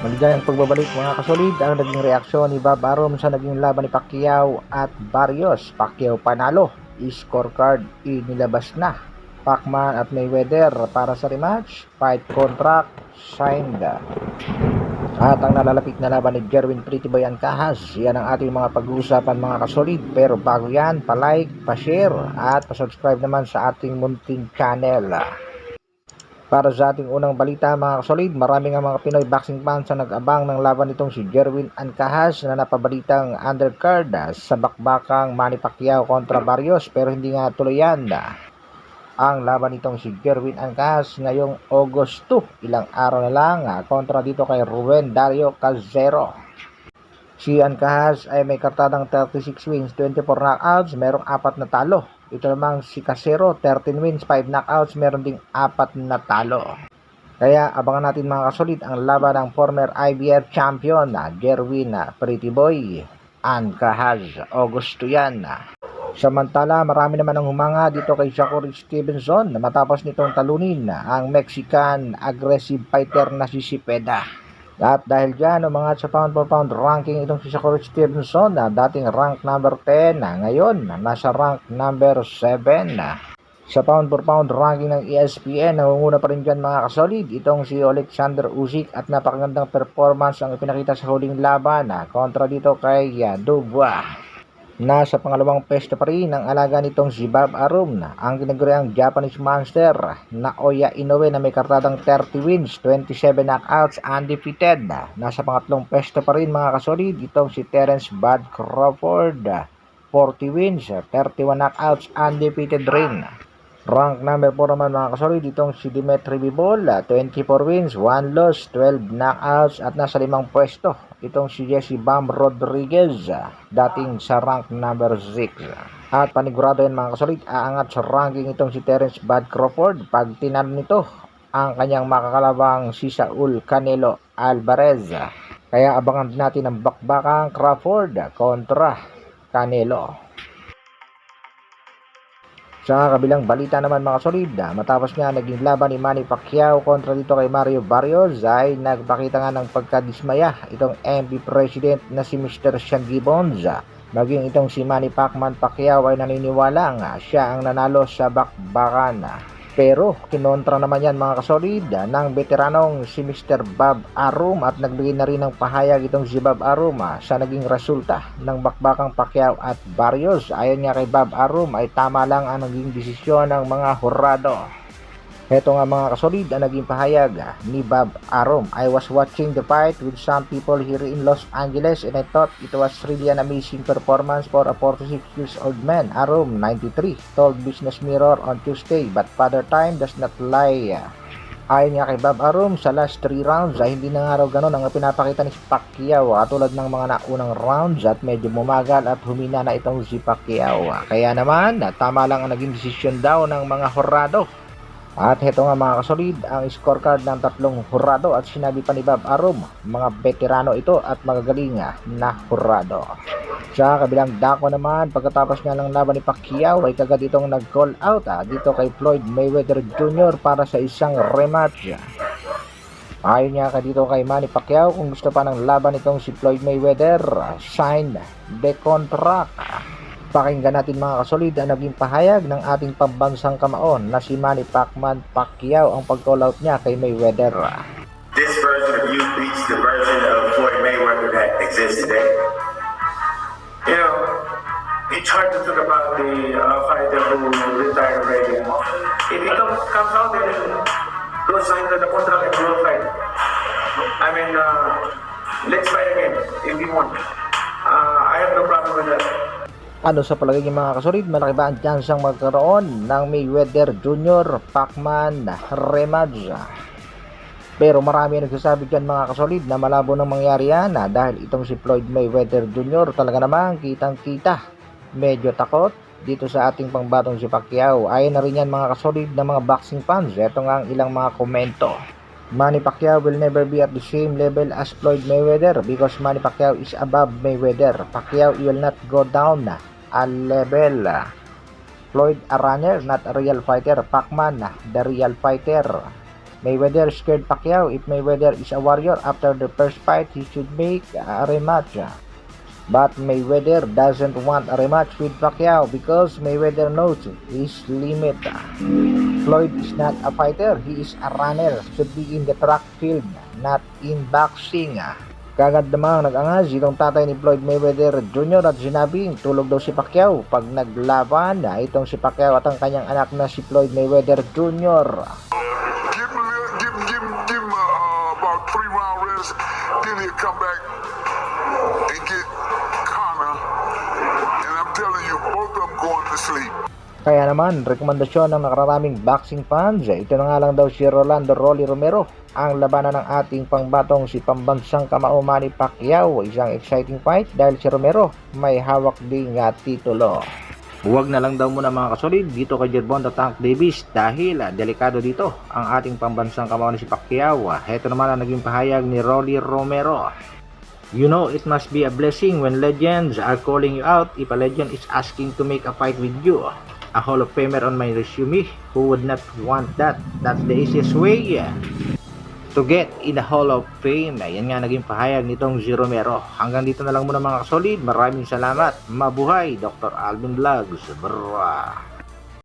Maligayang pagbabalik mga kasolid ang naging reaksyon ni Bob Arum sa naging laban ni Pacquiao at Barrios. Pacquiao panalo, scorecard inilabas na. Pacman at Mayweather para sa rematch, fight contract signed. At ang nalalapit na laban ni Jerwin Pretty Boy Ancahas, yan ang ating mga pag-uusapan mga kasolid. Pero bago yan, palike, pa-share at pa-subscribe naman sa ating munting channel. Para sa ating unang balita mga kasolid, marami nga mga Pinoy boxing fans ang nag-abang ng laban nitong si Jerwin Ancahas na napabalitang undercard sa bakbakang Manny Pacquiao kontra Barrios pero hindi nga tuloy yan. Ang laban nitong si Jerwin Ancahas ngayong August 2, ilang araw na lang ah, kontra dito kay Ruben Dario Calzero. Si Ancahas ay may kartadang 36 wins, 24 knockouts, merong apat na talo. Ito namang si Casero, 13 wins, 5 knockouts, meron ding apat na talo. Kaya abangan natin mga kasolid ang laban ng former IBF champion na Jerwin na Pretty Boy Ancahas. Agosto yan. Samantala, marami naman ang humanga dito kay Shakur Stevenson na matapos nitong talunin ang Mexican aggressive fighter na si Cepeda. At dahil dyan, umangat sa pound for pound ranking itong si Shakur Stevenson na dating rank number 10 na ngayon nasa rank number 7 na. Sa pound for pound ranking ng ESPN, nangunguna pa rin dyan mga kasolid itong si Alexander Usyk at napakagandang performance ang ipinakita sa huling laban na kontra dito kay uh, Dubois. Nasa pangalawang pwesto pa rin ang alaga nitong si Bob Arum ang tinaguriang Japanese Monster na Oya Inoue na may kartadang 30 wins, 27 knockouts, undefeated. Nasa pangatlong pwesto pa rin mga kasolid itong si Terence Bud Crawford 40 wins, 31 knockouts, undefeated rin. Rank number 4 naman mga kasolid itong si Dimitri Bivol 24 wins, 1 loss, 12 knockouts at nasa limang pwesto itong si Jesse Bam Rodriguez dating sa rank number 6. At panigurado yan mga kasolid, aangat sa ranking itong si Terence Bud Crawford pag tinanong nito ang kanyang makakalabang si Saul Canelo Alvarez. Kaya abangan natin ang bakbakang Crawford kontra Canelo. Sa kabilang balita naman mga solid, matapos nga naging laban ni Manny Pacquiao kontra dito kay Mario Barrios ay nagpakita nga ng pagkadismaya itong MP President na si Mr. Sean Gibbons. Maging itong si Manny Pacman Pacquiao ay naniniwala nga siya ang nanalo sa bakbakan. Pero kinontra naman yan mga kasolid ng veteranong si Mr. Bob Arum at nagbigay na rin ng pahayag itong si Bob Arum ah, sa naging resulta ng bakbakang Pacquiao at Barrios. Ayon nga kay Bob Arum ay tama lang ang naging desisyon ng mga hurado. Heto nga mga kasolid ang naging pahayag ah, ni Bob Arum. I was watching the fight with some people here in Los Angeles and I thought it was really an amazing performance for a 46 years old man. Arum, 93, told Business Mirror on Tuesday but father time does not lie. Ayon nga kay Bob Arum, sa last 3 rounds ay hindi na nga raw ganun ang pinapakita ni Pacquiao katulad ng mga naunang rounds at medyo mumagal at humina na itong si Pacquiao. Kaya naman, tama lang ang naging desisyon daw ng mga horado at heto nga mga kasolid, ang scorecard ng tatlong hurado at sinabi pa ni Bob Arum, mga veterano ito at magagaling na hurado. Sa kabilang dako naman, pagkatapos nga ng laban ni Pacquiao ay kagad itong nag-call out ah, dito kay Floyd Mayweather Jr. para sa isang rematch. Ayon nga ka dito kay Manny Pacquiao kung gusto pa ng laban itong si Floyd Mayweather, sign the contract. Pakinggan natin mga kasolid ang naging pahayag ng ating pambansang kamaon na si Manny Pacman Pacquiao ang pag-call niya kay Mayweather. This version of you beats the version of Floyd Mayweather that exists today. You know, it's hard to talk about the uh, fighter who retired already. If he come, comes out and goes sign the contract and will fight, I mean, uh, let's fight again if you want. Uh, I have no problem with that. Ano sa palagay niyo mga kasolid, malaki ba ang tsansang magkaroon ng Mayweather Jr. Pacman rematch? Pero marami ang nagsasabi dyan mga kasolid na malabo nang mangyari yan ah, dahil itong si Floyd Mayweather Jr. talaga naman kitang kita. Medyo takot dito sa ating pangbatong si Pacquiao. Ayon na rin yan mga kasolid na mga boxing fans. Ito nga ang ilang mga komento. Manny Pacquiao will never be at the same level as Floyd Mayweather because Manny Pacquiao is above Mayweather. Pacquiao will not go down na a level. Floyd a runner, not a real fighter. Pacman, the real fighter. Mayweather scared Pacquiao. If Mayweather is a warrior, after the first fight, he should make a rematch. But Mayweather doesn't want a rematch with Pacquiao because Mayweather knows his limit. Floyd is not a fighter, he is a runner. Should be in the track field, not in boxing. Kagad namang nag-angas itong tatay ni Floyd Mayweather Jr. at sinabing tulog daw si Pacquiao pag naglaban na itong si Pacquiao at ang kanyang anak na si Floyd Mayweather Jr. Give give give give him uh, about three round rest. Then he'll come back and get Connor. And I'm telling you, both of them going to sleep. Kaya naman, rekomendasyon ng nakararaming boxing fans, ito na nga lang daw si Rolando Rolly Romero, ang labanan ng ating pangbatong si pambansang kamao Manny Pacquiao. Isang exciting fight dahil si Romero may hawak din nga titulo. Huwag na lang daw muna mga kasolid dito kay Jerbon Tank Davis dahil ah, delikado dito ang ating pambansang kamao na si Pacquiao. Heto naman ang naging pahayag ni Rolly Romero. You know, it must be a blessing when legends are calling you out if a legend is asking to make a fight with you. A Hall of Famer on my resume, who would not want that? That's the easiest way to get in the Hall of Fame. Yan nga naging pahayag nitong si Romero. Hanggang dito na lang muna mga kasolid. Maraming salamat. Mabuhay, Dr. Alvin Vlogs. Brah.